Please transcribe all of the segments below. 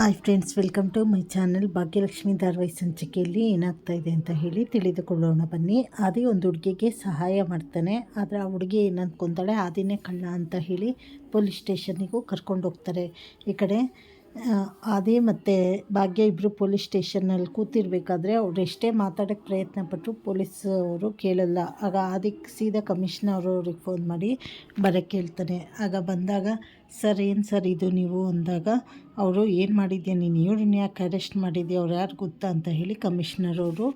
Hi friends, welcome to my channel Bhagyalakshmi ಧಾರವಾಹಿ ಸಂಚಿಕೆಯಲ್ಲಿ ಏನಾಗ್ತಾ ಇದೆ ಅಂತ ಹೇಳಿ ತಿಳಿದುಕೊಳ್ಳೋಣ. ಬನ್ನಿ, ಆದಿ ಒಂದು ಹುಡುಗಿಗೆ ಸಹಾಯ ಮಾಡ್ತಾನೆ. ಆದರೆ ಆ ಹುಡುಗಿ ಏನಂದ್ಕೊತಾಳೆ, ಆದಿನೇ ಕಳ್ಳ ಅಂತ ಹೇಳಿ ಪೊಲೀಸ್ ಸ್ಟೇಷನಿಗೂ ಕರ್ಕೊಂಡು ಹೋಗ್ತಾರೆ. ಈ ಕಡೆ ಆದಿ ಮತ್ತು ಭಾಗ್ಯ ಇಬ್ಬರು ಪೊಲೀಸ್ ಸ್ಟೇಷನ್ನಲ್ಲಿ ಕೂತಿರ್ಬೇಕಾದ್ರೆ ಅವ್ರು ಎಷ್ಟೇ ಮಾತಾಡೋಕ್ಕೆ ಪ್ರಯತ್ನ ಪಟ್ಟರು ಪೊಲೀಸವರು ಕೇಳಲ್ಲ. ಆಗ ಆದಿಕ್ಕೆ ಸೀದಾ ಕಮಿಷನರ್ ಅವ್ರಿಗೆ ಫೋನ್ ಮಾಡಿ ಬರೋಕ್ಕೆ ಹೇಳ್ತಾನೆ ಆಗ ಬಂದಾಗ, ಸರ್, ಏನು ಸರ್ ಇದು ನೀವು? ಅಂದಾಗ, ಅವರು, ಏನು ಮಾಡಿದ್ಯಾ ನೀನು? ಇವ್ರನ್ನ ಯಾಕೆ ಅರೆಸ್ಟ್ ಮಾಡಿದ್ಯಾ? ಅವ್ರು ಯಾರು ಗೊತ್ತಾ? ಅಂತ ಹೇಳಿ ಕಮಿಷನರ್ ಅವರು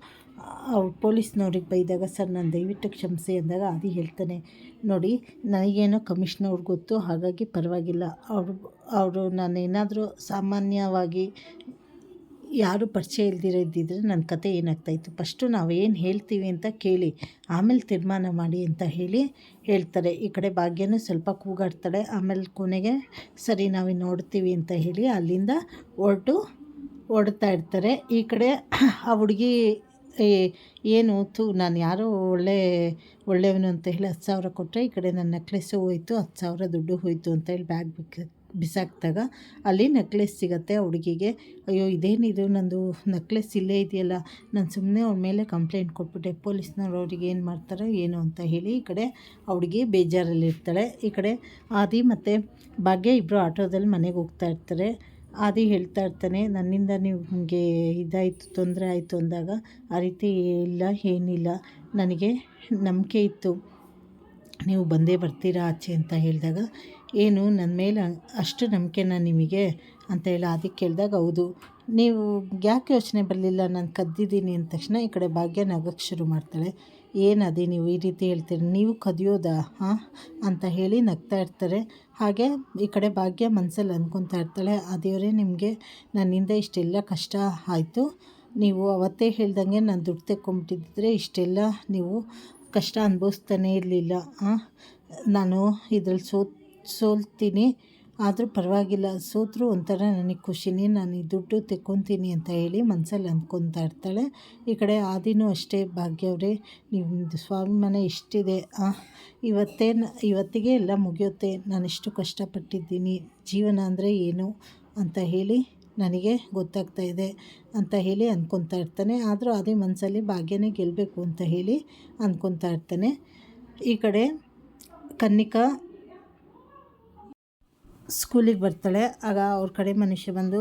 ಅವ್ರು ಪೊಲೀಸ್ನವ್ರಿಗೆ ಬೈದಾಗ, ಸರ್, ನಾನು ದಯವಿಟ್ಟು ಕ್ಷಮಿಸಿ ಅಂದಾಗ ಆದಿ ಹೇಳ್ತಾನೆ. ನೋಡಿ, ನನಗೇನೋ ಕಮಿಷ್ನವ್ರಿಗೆ ಗೊತ್ತು, ಹಾಗಾಗಿ ಪರವಾಗಿಲ್ಲ. ಅವರು ಅವರು ನಾನೇನಾದರೂ ಸಾಮಾನ್ಯವಾಗಿ ಯಾರು ಪರಿಚಯ ಇಲ್ದಿರೋ ಇದ್ದಿದ್ರೆ ನನ್ನ ಕತೆ ಏನಾಗ್ತಾಯಿತ್ತು? ಫಸ್ಟು ನಾವೇನು ಹೇಳ್ತೀವಿ ಅಂತ ಕೇಳಿ, ಆಮೇಲೆ ತೀರ್ಮಾನ ಮಾಡಿ ಅಂತ ಹೇಳಿ ಹೇಳ್ತಾರೆ. ಈ ಕಡೆ ಭಾಗ್ಯನೂ ಸ್ವಲ್ಪ ಕೂಗಾಡ್ತಾಳೆ. ಆಮೇಲೆ ಕೊನೆಗೆ, ಸರಿ ನಾವು ನೋಡ್ತೀವಿ ಅಂತ ಹೇಳಿ ಅಲ್ಲಿಂದ ಹೊರಟು ಓಡ್ತಾ ಇರ್ತಾರೆ. ಈ ಕಡೆ ಆ ಹುಡುಗಿ ಏನು ತು, ನಾನು ಯಾರೋ ಒಳ್ಳೆ, ಒಳ್ಳೆಯವನು ಅಂತ ಹೇಳಿ ಹತ್ತು ಸಾವಿರ ಕೊಟ್ಟರೆ ಈ ಕಡೆ ನನ್ನ ನೆಕ್ಲೆಸ್ಸು ಹೋಯಿತು, ಹತ್ತು ಸಾವಿರ ದುಡ್ಡು ಹೋಯಿತು ಅಂತ ಹೇಳಿ ಬ್ಯಾಗ್ ಬಿಕ್ಕ ಬಿಸಾಕಿದಾಗ ಅಲ್ಲಿ ನೆಕ್ಲೆಸ್ ಸಿಗತ್ತೆ ಹುಡುಗಿಗೆ. ಅಯ್ಯೋ, ಇದೇನಿದು, ನಂದು ನೆಕ್ಲೆಸ್ ಇಲ್ಲೇ ಇದೆಯಲ್ಲ, ನಾನು ಸುಮ್ಮನೆ ಅವ್ರ ಮೇಲೆ ಕಂಪ್ಲೇಂಟ್ ಕೊಟ್ಬಿಟ್ಟೆ, ಪೊಲೀಸ್ನವ್ರು ಅವ್ರಿಗೆ ಏನು ಮಾಡ್ತಾರೋ, ಏನು ಅಂತ ಹೇಳಿ ಈ ಕಡೆ ಹುಡುಗಿ ಬೇಜಾರಲ್ಲಿರ್ತಾಳೆ. ಈ ಕಡೆ ಆದಿ ಮತ್ತು ಭಾಗ್ಯ ಇಬ್ಬರು ಆಟೋದಲ್ಲಿ ಮನೆಗೆ ಹೋಗ್ತಾ ಇರ್ತಾರೆ. ಆದಿ ಹೇಳ್ತಾ ಇರ್ತಾನೆ, ನನ್ನಿಂದ ನಿಮಗೆ ಇದಾಯಿತು, ತೊಂದರೆ ಆಯಿತು ಅಂದಾಗ, ಆ ರೀತಿ ಇಲ್ಲ, ಏನಿಲ್ಲ, ನನಗೆ ನಂಬಿಕೆ ಇತ್ತು. ನೀವು ಬಂದೇ ಬರ್ತೀರಾ ಆಚೆ ಅಂತ ಹೇಳಿದಾಗ, ಏನು ನನ್ನ ಮೇಲೆ ಅಷ್ಟು ನಂಬಿಕೆನ ನಿಮಗೆ ಅಂತ ಹೇಳಿ ಅದಕ್ಕೆ ಕೇಳಿದಾಗ, ಹೌದು, ನೀವು ಯಾಕೆ ಯೋಚನೆ ಬರಲಿಲ್ಲ? ನಾನು ಕದ್ದಿದ್ದೀನಿ ಅಂದ ತಕ್ಷಣ ಈ ಕಡೆ ಭಾಗ್ಯ ನಗಕ್ಕೆ ಶುರು ಮಾಡ್ತಾಳೆ. ಏನದೇ ನೀವು ಈ ರೀತಿ ಹೇಳ್ತೀರಿ? ನೀವು ಕದಿಯೋದಾ? ಹಾಂ? ಅಂತ ಹೇಳಿ ನಗ್ತಾ ಇರ್ತಾರೆ. ಹಾಗೆ ಈ ಕಡೆ ಭಾಗ್ಯ ಮನಸ್ಸಲ್ಲಿ ಅಂದ್ಕೊತಾ ಇರ್ತಾಳೆ ಅದೇವರೇ ದೇವರೇ, ನಿಮಗೆ ನನ್ನಿಂದ ಇಷ್ಟೆಲ್ಲ ಕಷ್ಟ ಆಯಿತು. ನೀವು ಅವತ್ತೇ ಹೇಳ್ದಂಗೆ ನಾನು ದುಡ್ಡು ತೆಕ್ಕೊಂಬಿಟ್ಟಿದ್ದರೆ ಇಷ್ಟೆಲ್ಲ ನೀವು ಕಷ್ಟ ಅನುಭವಿಸ್ತಾನೇ ಇರಲಿಲ್ಲ. ನಾನು ಇದ್ರಲ್ಲಿ ಸೋ ಸೋಲ್ತೀನಿ. ಆದರೂ ಪರವಾಗಿಲ್ಲ. ಸೋತರೂ ಒಂಥರ ನನಗೆ ಖುಷಿನೇ ನಾನು ಈ ದುಡ್ಡು ತೆಕ್ಕೊತೀನಿ ಅಂತ ಹೇಳಿ ಮನಸ್ಸಲ್ಲಿ ಅಂದ್ಕೊತಾ ಇರ್ತಾಳೆ. ಈ ಕಡೆ ಆದಿನೂ ಅಷ್ಟೇ ಭಾಗ್ಯವ್ರೆ ನಿಮ್ಮದು ಸ್ವಾಭಿಮಾನ ಇಷ್ಟಿದೆ. ಇವತ್ತೇ ಇವತ್ತಿಗೆ ಎಲ್ಲ ಮುಗಿಯುತ್ತೆ. ನಾನು ಇಷ್ಟು ಕಷ್ಟಪಟ್ಟಿದ್ದೀನಿ. ಜೀವನ ಅಂದರೆ ಏನು ಅಂತ ಹೇಳಿ ನನಗೆ ಗೊತ್ತಾಗ್ತಾ ಇದೆ ಅಂತ ಹೇಳಿ ಅಂದ್ಕೊತಾ ಇರ್ತಾನೆ. ಆದರೂ ಅದೇ ಮನಸ್ಸಲ್ಲಿ ಭಾಗ್ಯನೇ ಗೆಲ್ಲಬೇಕು ಅಂತ ಹೇಳಿ ಅಂದ್ಕೊತಾ ಇರ್ತಾನೆ. ಈ ಕಡೆ ಕನ್ನಿಕಾ ಸ್ಕೂಲಿಗೆ ಬರ್ತಾಳೆ. ಆಗ ಅವ್ರ ಕಡೆ ಮನುಷ್ಯ ಬಂದು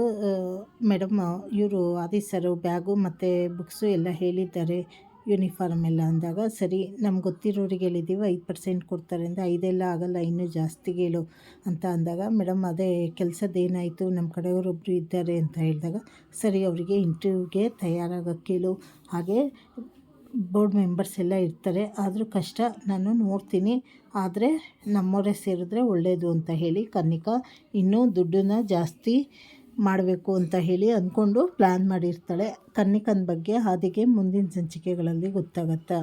ಮೇಡಮ್, ಇವರು ಆದಿ ಸರು ಬ್ಯಾಗು ಮತ್ತು ಬುಕ್ಸು ಎಲ್ಲ ಹೇಳಿದ್ದಾರೆ. ಯೂನಿಫಾರ್ಮ್ ಎಲ್ಲ ಅಂದಾಗ, ಸರಿ, ನಮ್ಗೆ ಗೊತ್ತಿರೋರಿಗೆ ಹೇಳಿದ್ದೀವಿ. ಐದು ಪರ್ಸೆಂಟ್ ಕೊಡ್ತಾರೆ ಅಂದರೆ ಐದೆಲ್ಲ ಆಗಲ್ಲ, ಇನ್ನೂ ಜಾಸ್ತಿ ಹೇಳು ಅಂತ ಅಂದಾಗ, ಮೇಡಮ್, ಅದೇ ಕೆಲಸದ್ದೇನಾಯಿತು ನಮ್ಮ ಕಡೆಯವರೊಬ್ಬರು ಇದ್ದಾರೆ ಅಂತ ಹೇಳಿದಾಗ, ಸರಿ, ಅವರಿಗೆ ಇಂಟರ್ವ್ಯೂಗೆ ತಯಾರಾಗೋಕ್ಕೆ ಹೇಳು. ಹಾಗೆ ಬೋರ್ಡ್ ಮೆಂಬರ್ಸ್ ಎಲ್ಲ ಇರ್ತಾರೆ. ಆದರೂ ಕಷ್ಟ, ನಾನು ನೋಡ್ತೀನಿ. ಆದರೆ ನಮ್ಮವರೇ ಸೇರಿದ್ರೆ ಒಳ್ಳೆಯದು ಅಂತ ಹೇಳಿ ಕನ್ನಿಕಾ ಇನ್ನೂ ದುಡ್ಡನ್ನ ಜಾಸ್ತಿ ಮಾಡಬೇಕು ಅಂತ ಹೇಳಿ ಅಂದ್ಕೊಂಡು ಪ್ಲ್ಯಾನ್ ಮಾಡಿರ್ತಾಳೆ. ಕನ್ನಿಕನ ಬಗ್ಗೆ ಹಾದಿಗೆ ಮುಂದಿನ ಸಂಚಿಕೆಗಳಲ್ಲಿ ಗೊತ್ತಾಗತ್ತಾ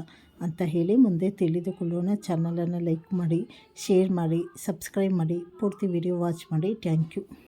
ಅಂತ ಹೇಳಿ ಮುಂದೆ ತಿಳಿದುಕೊಳ್ಳೋಣ. ಚಾನಲನ್ನು ಲೈಕ್ ಮಾಡಿ ಶೇರ್ ಮಾಡಿ ಸಬ್ಸ್ಕ್ರೈಬ್ ಮಾಡಿ, ಪೂರ್ತಿ ವಿಡಿಯೋ ವಾಚ್ ಮಾಡಿ. Thank you